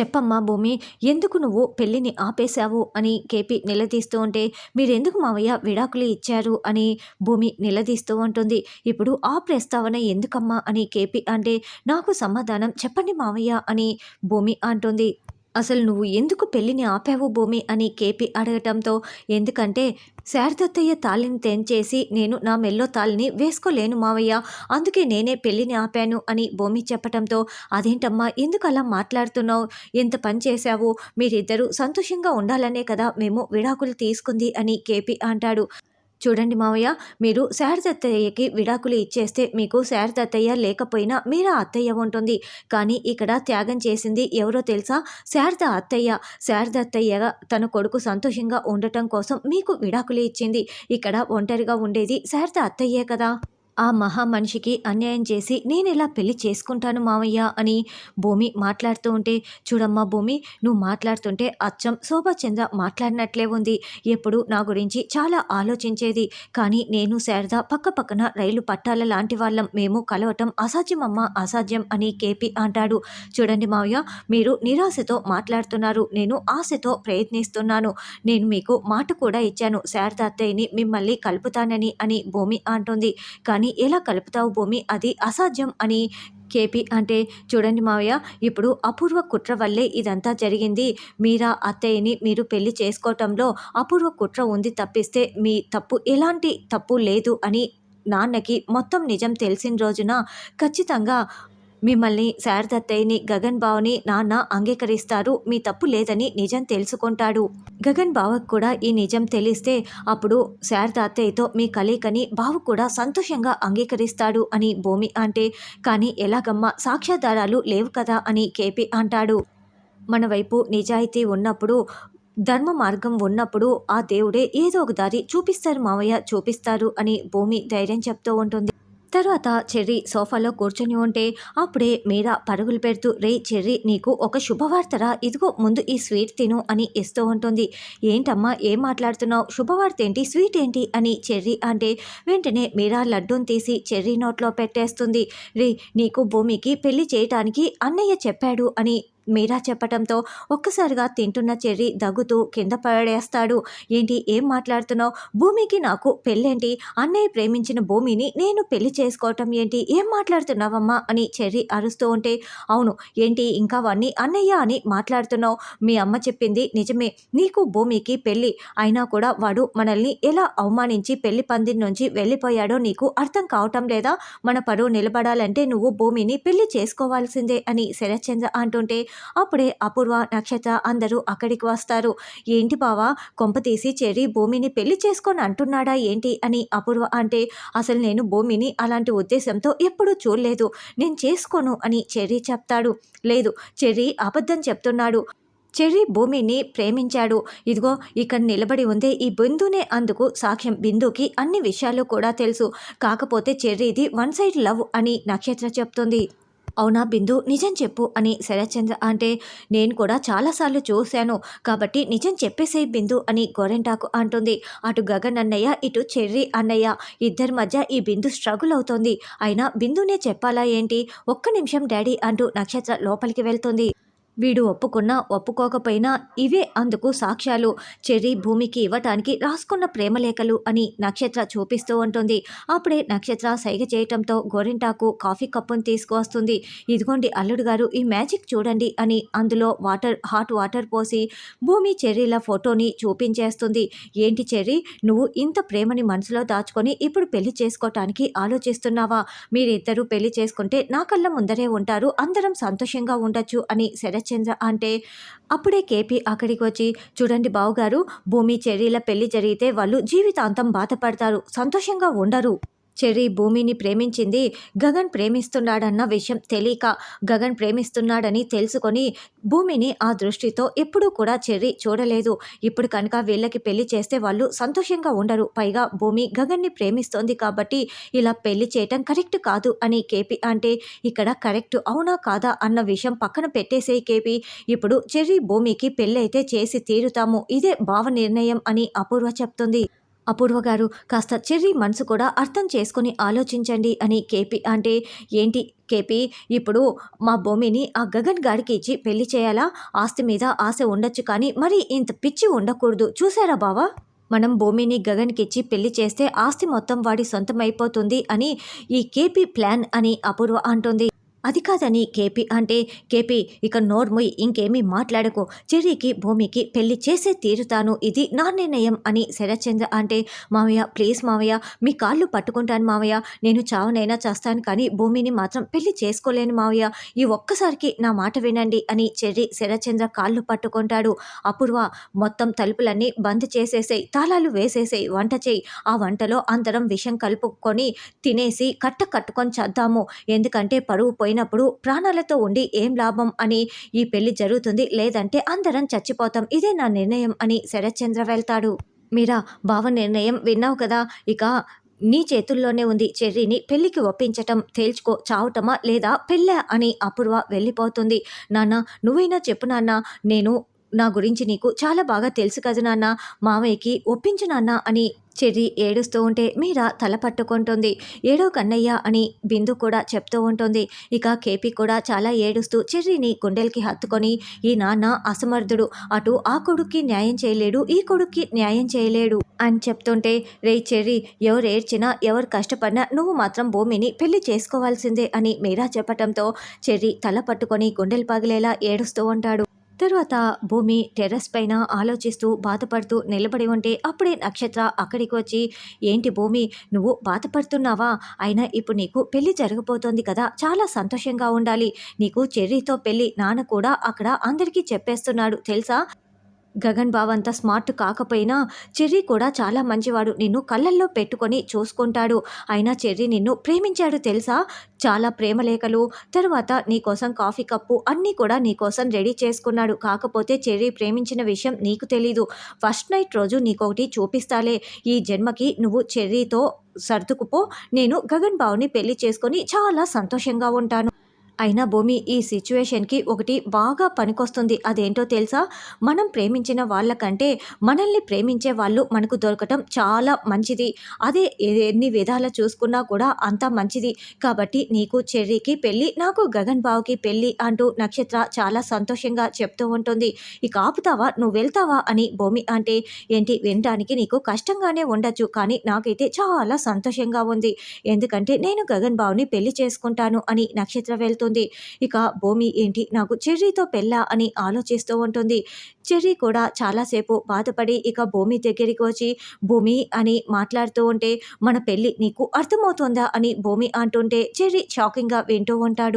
చెప్పమ్మా భూమి ఎందుకు నువ్వు పెళ్ళిని ఆపేశావు? అని కేపీ నిలదీస్తూ ఉంటే మీరెందుకు మావయ్య విడాకులు ఇచ్చారు? అని భూమి నిలదీస్తూ ఉంటుంది. ఇప్పుడు ఆ ప్రస్తావన ఎందుకమ్మా? అని కేపీ అంటే నాకు సమాధానం చెప్పండి మావయ్య అని భూమి అంటుంది. అసలు నువ్వు ఎందుకు పెళ్ళిని ఆపావు భూమి అని కేపీ అడగటంతో ఎందుకంటే శారదత్తయ్య తాళిని తెంచేసి నేను నా మెల్లో తాళిని వేసుకోలేను మావయ్య. అందుకే నేనే పెళ్ళిని ఆపాను అని భూమి చెప్పటంతో అదేంటమ్మా ఎందుకు అలా మాట్లాడుతున్నావు? ఎంత పని చేశావు? మీరిద్దరూ సంతోషంగా ఉండాలనే కదా మేము విడాకులు తీసుకుంది అని కేపీ అంటాడు. చూడండి మావయ్య మీరు శారదత్తయ్యకి విడాకులు ఇచ్చేస్తే మీకు శారదత్తయ్య లేకపోయినా మీరా అత్తయ్య ఉంటుంది. కానీ ఇక్కడ త్యాగం చేసింది ఎవరో తెలుసా? శారద అత్తయ్య. శారద అత్తయ్య తన కొడుకు సంతోషంగా ఉండటం కోసం మీకు విడాకులు ఇచ్చింది. ఇక్కడ ఒంటరిగా ఉండేది శారద అత్తయ్యే కదా. ఆ మహా మనిషికి అన్యాయం చేసి నేను ఇలా పెళ్ళి చేసుకుంటాను మావయ్య అని భూమి మాట్లాడుతూ ఉంటే చూడమ్మా భూమి నువ్వు మాట్లాడుతుంటే అచ్చం శోభాచంద్ర మాట్లాడినట్లే ఉంది. ఎప్పుడు నా గురించి చాలా ఆలోచించేది. కానీ నేను శారద పక్క పక్కన రైలు పట్టాల లాంటి వాళ్ళం. మేము కలవటం అసాధ్యమమ్మా అసాధ్యం అని కేపీ అంటాడు. చూడండి మావయ్య మీరు నిరాశతో మాట్లాడుతున్నారు. నేను ఆశతో ప్రయత్నిస్తున్నాను. నేను మీకు మాట కూడా ఇచ్చాను. శారద అత్తయ్యని మిమ్మల్ని కలుపుతానని అని భూమి అంటుంది. కానీ ఎలా కలుపుతావు భూమి? అది అసాధ్యం అని కేపీ అంటే చూడండి మావయ్య ఇప్పుడు అపూర్వ కుట్ర వల్లే ఇదంతా జరిగింది. మీరా అత్తయ్యని మీరు పెళ్ళి చేసుకోవటంలో అపూర్వ కుట్ర ఉంది తప్పిస్తే మీ తప్పు ఎలాంటి తప్పు లేదు అని నాన్నకి మొత్తం నిజం తెలిసిన రోజున ఖచ్చితంగా మిమ్మల్ని శారదత్తయ్యని గగన్ బావని నాన్న అంగీకరిస్తారు. మీ తప్పు లేదని నిజం తెలుసుకుంటాడు. గగన్ బావకు కూడా ఈ నిజం తెలిస్తే అప్పుడు శారద అత్తయ్యతో మీ కలయికని బావ కూడా సంతోషంగా అంగీకరిస్తాడు అని భూమి అంటే. కానీ ఎలాగమ్మా సాక్ష్యాధారాలు లేవు కదా అని కేపీ అంటాడు. మన వైపు నిజాయితీ ఉన్నప్పుడు ధర్మ మార్గం ఉన్నప్పుడు ఆ దేవుడే ఏదో ఒక దారి చూపిస్తారు మావయ్య చూపిస్తారు అని భూమి ధైర్యం చెప్తూ ఉంటుంది. తర్వాత చెర్రీ సోఫాలో కూర్చొని ఉంటే అప్పుడే మీరా పరుగులు పెడుతూ రే చెర్రీ నీకు ఒక శుభవార్తరా? ఇదిగో ముందు ఈ స్వీట్ తిను అని ఇస్తూ ఉంటుంది. ఏంటమ్మా ఏం మాట్లాడుతున్నావు? శుభవార్త ఏంటి స్వీట్ ఏంటి అని చెర్రీ అంటే వెంటనే మీరా లడ్డూని తీసి చెర్రీ నోట్లో పెట్టేస్తుంది. రే నీకు భూమికి పెళ్ళి చేయటానికి అన్నయ్య చెప్పాడు అని మీరా చెప్పటంతో ఒక్కసారిగా తింటున్న చెర్రీ దగ్గుతూ కింద పడేస్తాడు. ఏంటి ఏం మాట్లాడుతున్నావు? భూమికి నాకు పెళ్ళేంటి? అన్నయ్య ప్రేమించిన భూమిని నేను పెళ్ళి చేసుకోవటం ఏంటి? ఏం మాట్లాడుతున్నావమ్మా? అని చెర్రీ అరుస్తూ ఉంటే అవును ఏంటి ఇంకా వాణ్ణి అన్నయ్య అని మాట్లాడుతున్నావు? మీ అమ్మ చెప్పింది నిజమే. నీకు భూమికి పెళ్ళి. అయినా కూడా వాడు మనల్ని ఎలా అవమానించి పెళ్ళి పందిరి నుంచి వెళ్ళిపోయాడో నీకు అర్థం కావటం లేదా? మన పరువు నిలబడాలంటే నువ్వు భూమిని పెళ్ళి చేసుకోవాల్సిందే అని శరత్చంద్ర అంటుంటే అప్పుడే అపూర్వ నక్షత్ర అందరూ అక్కడికి వస్తారు. ఏంటి బావా కొంప తీసి చెర్రీ భూమిని పెళ్ళి చేసుకొని అంటున్నాడా ఏంటి? అని అపూర్వ అంటే అసలు నేను భూమిని అలాంటి ఉద్దేశంతో ఎప్పుడూ చూడలేదు. నేను చేసుకోను అని చెర్రీ చెప్తాడు. లేదు చెర్రీ అబద్ధం చెప్తున్నాడు. చెర్రీ భూమిని ప్రేమించాడు. ఇదిగో ఇక్కడ నిలబడి ఉందే ఈ బిందునే అందుకు సాక్ష్యం. బిందుకి అన్ని విషయాలు కూడా తెలుసు. కాకపోతే చెర్రీది వన్ సైడ్ లవ్ అని నక్షత్ర చెప్తుంది. అవునా బిందు? నిజం చెప్పు అని శరత్చంద్ర అంటే నేను కూడా చాలాసార్లు చూశాను కాబట్టి నిజం చెప్పేసే బిందు అని గోరెంటాకు అంటుంది. అటు గగన్ అన్నయ్య ఇటు చెర్రి అన్నయ్య ఇద్దరి మధ్య ఈ బిందు స్ట్రగుల్ అవుతోంది. అయినా బిందునే చెప్పాలా ఏంటి? ఒక్క నిమిషం డాడీ అంటూ నక్షత్ర లోపలికి వెళ్తుంది. వీడు ఒప్పుకున్నా ఒప్పుకోకపోయినా ఇవే అందుకు సాక్ష్యాలు. చెర్రీ భూమికి ఇవ్వటానికి రాసుకున్న ప్రేమలేఖలు అని నక్షత్ర చూపిస్తూ ఉంటుంది. అప్పుడే నక్షత్ర సైగ చేయటంతో గోరింటాకు కాఫీ కప్పును తీసుకువస్తుంది. ఇదిగోండి అల్లుడు గారు ఈ మ్యాజిక్ చూడండి అని అందులో వాటర్ హాట్ వాటర్ పోసి భూమి చెర్రీల ఫోటోని చూపించేస్తుంది. ఏంటి చెర్రీ నువ్వు ఇంత ప్రేమని మనసులో దాచుకొని ఇప్పుడు పెళ్ళి చేసుకోవటానికి ఆలోచిస్తున్నావా? మీరిద్దరూ పెళ్ళి చేసుకుంటే నా కళ్ళ ముందరే ఉంటారు అందరం సంతోషంగా ఉండొచ్చు అని చంద్ర అంటే అప్పుడే కేపీ అక్కడికి వచ్చి చూడండి బావుగారు భూమి చెర్రీల పెళ్ళి జరిగితే వాళ్ళు జీవితాంతం బాధపడతారు సంతోషంగా ఉండరు. చెర్రీ భూమిని ప్రేమించింది. గగన్ ప్రేమిస్తున్నాడన్న విషయం తెలియక గగన్ ప్రేమిస్తున్నాడని తెలుసుకొని భూమిని ఆ దృష్టితో ఎప్పుడూ కూడా చెర్రీ చూడలేదు. ఇప్పుడు కనుక వీళ్ళకి పెళ్ళి చేస్తే వాళ్ళు సంతోషంగా ఉండరు. పైగా భూమి గగన్ని ప్రేమిస్తోంది కాబట్టి ఇలా పెళ్ళి చేయటం కరెక్ట్ కాదు అని కేపీ అంటే ఇక్కడ కరెక్ట్ అవునా కాదా అన్న విషయం పక్కన పెట్టేసే కేపీ. ఇప్పుడు చెర్రీ భూమికి పెళ్ళైతే చేసి తీరుతాము. ఇదే భావ నిర్ణయం అని అపూర్వ చెప్తుంది. అపూర్వ గారు కాస్త చెర్రీ మనసు కూడా అర్థం చేసుకుని ఆలోచించండి అని కేపీ అంటే ఏంటి కేపీ ఇప్పుడు మా భూమిని ఆ గగన్ గారికి ఇచ్చి పెళ్ళి చేయాలా? ఆస్తి మీద ఆశ ఉండొచ్చు కానీ మరి ఇంత పిచ్చి ఉండకూడదు. చూసారా బావా? మనం భూమిని గగన్కి ఇచ్చి పెళ్ళి చేస్తే ఆస్తి మొత్తం వాడి సొంతం అయిపోతుంది అని ఈ కేపీ ప్లాన్ అని అపూర్వ అంటుంది. అది కాదని కేపీ అంటే కేపీ ఇక నోర్ముయ్ ఇంకేమీ మాట్లాడకు. చెర్రీకి భూమికి పెళ్ళి చేసే తీరుతాను. ఇది నా నిర్ణయం అని శరత్చంద్ర అంటే మావయ్య ప్లీజ్ మావయ్య మీ కాళ్ళు పట్టుకుంటాను మావయ్య నేను చావనైనా చేస్తాను కానీ భూమిని మాత్రం పెళ్ళి చేసుకోలేను మావయ్య ఈ ఒక్కసారికి నా మాట వినండి అని చెర్రీ శరత్చంద్ర కాళ్ళు పట్టుకుంటాడు. అపూర్వ మొత్తం తలుపులన్నీ బంద్ చేసేసాయి తాళాలు వేసేసాయి వంట చేయి. ఆ వంటలో అందరం విషం కలుపుకొని తినేసి కట్ట కట్టుకొని చేద్దాము. ఎందుకంటే పరువు పోయిన పోయినప్పుడు ప్రాణాలతో ఉండి ఏం లాభం అని ఈ పెళ్ళి జరుగుతుంది లేదంటే అందరం చచ్చిపోతాం. ఇదే నా నిర్ణయం అని శరత్చంద్ర వెళ్తాడు. మీరా బావ నిర్ణయం విన్నావు కదా? ఇక నీ చేతుల్లోనే ఉంది. చెర్రీని పెళ్ళికి ఒప్పించటం తేల్చుకో చావటమా లేదా పెళ్ళా అని అపూర్వ వెళ్ళిపోతుంది. నాన్న నువ్వైనా చెప్పు నాన్న నేను నా గురించి నీకు చాలా బాగా తెలుసు కదా నాన్న మావయ్యకి ఒప్పించు నాన్న అని చెర్రి ఏడుస్తూ ఉంటే మీరా తల పట్టుకుంటుంది. ఏడో కన్నయ్య అని బిందు కూడా చెప్తూ ఉంటుంది. ఇక కేపీ కూడా చాలా ఏడుస్తూ చెర్రీని గుండెలకి హత్తుకొని ఈ నాన్న అసమర్థుడు. అటు ఆ కొడుక్కి న్యాయం చేయలేడు ఈ కొడుక్కి న్యాయం చేయలేడు అని చెప్తుంటే రే చెర్రీ ఎవరు ఏడ్చినా ఎవరు కష్టపడినా నువ్వు మాత్రం భూమిని పెళ్ళి చేసుకోవాల్సిందే అని మీరా చెప్పటంతో చెర్రీ తల పట్టుకొని గుండెలు పగిలేలా ఏడుస్తూ ఉంటాడు. తరువాత భూమి టెర్రస్ పైన ఆలోచిస్తూ బాధపడుతూ నిలబడి ఉంటే అప్పుడే నక్షత్ర అక్కడికి వచ్చి ఏంటి భూమి నువ్వు బాధపడుతున్నావా? అయినా ఇప్పుడు నీకు పెళ్ళి జరగబోతోంది కదా చాలా సంతోషంగా ఉండాలి. నీకు చెర్రీతో పెళ్ళి నాన్న కూడా అక్కడ అందరికీ చెప్పేస్తున్నాడు తెలుసా? గగన్ బావ అంత స్మార్ట్ కాకపోయినా చెర్రీ కూడా చాలా మంచివాడు. నిన్ను కళ్ళల్లో పెట్టుకొని చూసుకుంటాడు. అయినా చెర్రీ నిన్ను ప్రేమించాడు తెలుసా? చాలా ప్రేమలేఖలు తర్వాత నీకోసం కాఫీ కప్పు అన్నీ కూడా నీకోసం రెడీ చేసుకున్నాడు. కాకపోతే చెర్రీ ప్రేమించిన విషయం నీకు తెలీదు. ఫస్ట్ నైట్ రోజు నీకొకటి చూపిస్తాలే. ఈ జన్మకి నువ్వు చెర్రీతో సర్దుకుపో. నేను గగన్ బావుని పెళ్ళి చేసుకొని చాలా సంతోషంగా ఉంటాను. అయినా భూమి ఈ సిచ్యువేషన్కి ఒకటి బాగా పనికొస్తుంది. అదేంటో తెలుసా? మనం ప్రేమించిన వాళ్ళకంటే మనల్ని ప్రేమించే వాళ్ళు మనకు దొరకటం చాలా మంచిది. అదే ఎన్ని విధాలు చూసుకున్నా కూడా అంత మంచిది. కాబట్టి నీకు చెర్రీకి పెళ్ళి నాకు గగన్ బావుకి పెళ్ళి అంటూ నక్షత్ర చాలా సంతోషంగా చెప్తూ ఉంటుంది. ఇక ఆపుతావా? నువ్వు వెళ్తావా? అని భూమి అంటే ఏంటి? వినడానికి నీకు కష్టంగానే ఉండొచ్చు కానీ నాకైతే చాలా సంతోషంగా ఉంది. ఎందుకంటే నేను గగన్ బావుని పెళ్ళి చేసుకుంటాను అని నక్షత్ర వెళ్తూ ఉంటుంది ఇక భూమి ఏంటి? నాకు చెర్రీతో పెళ్ళా అని ఆలోచిస్తూ ఉంటుంది. చెర్రీ కూడా చాలాసేపు బాధపడి ఇక భూమి దగ్గరికి వచ్చి భూమి అని మాట్లాడుతూ ఉంటే మన పెళ్ళి నీకు అర్థమవుతుందా? అని భూమి అంటుంటే చెర్రీ షాకింగ్గా వింటూ ఉంటాడు.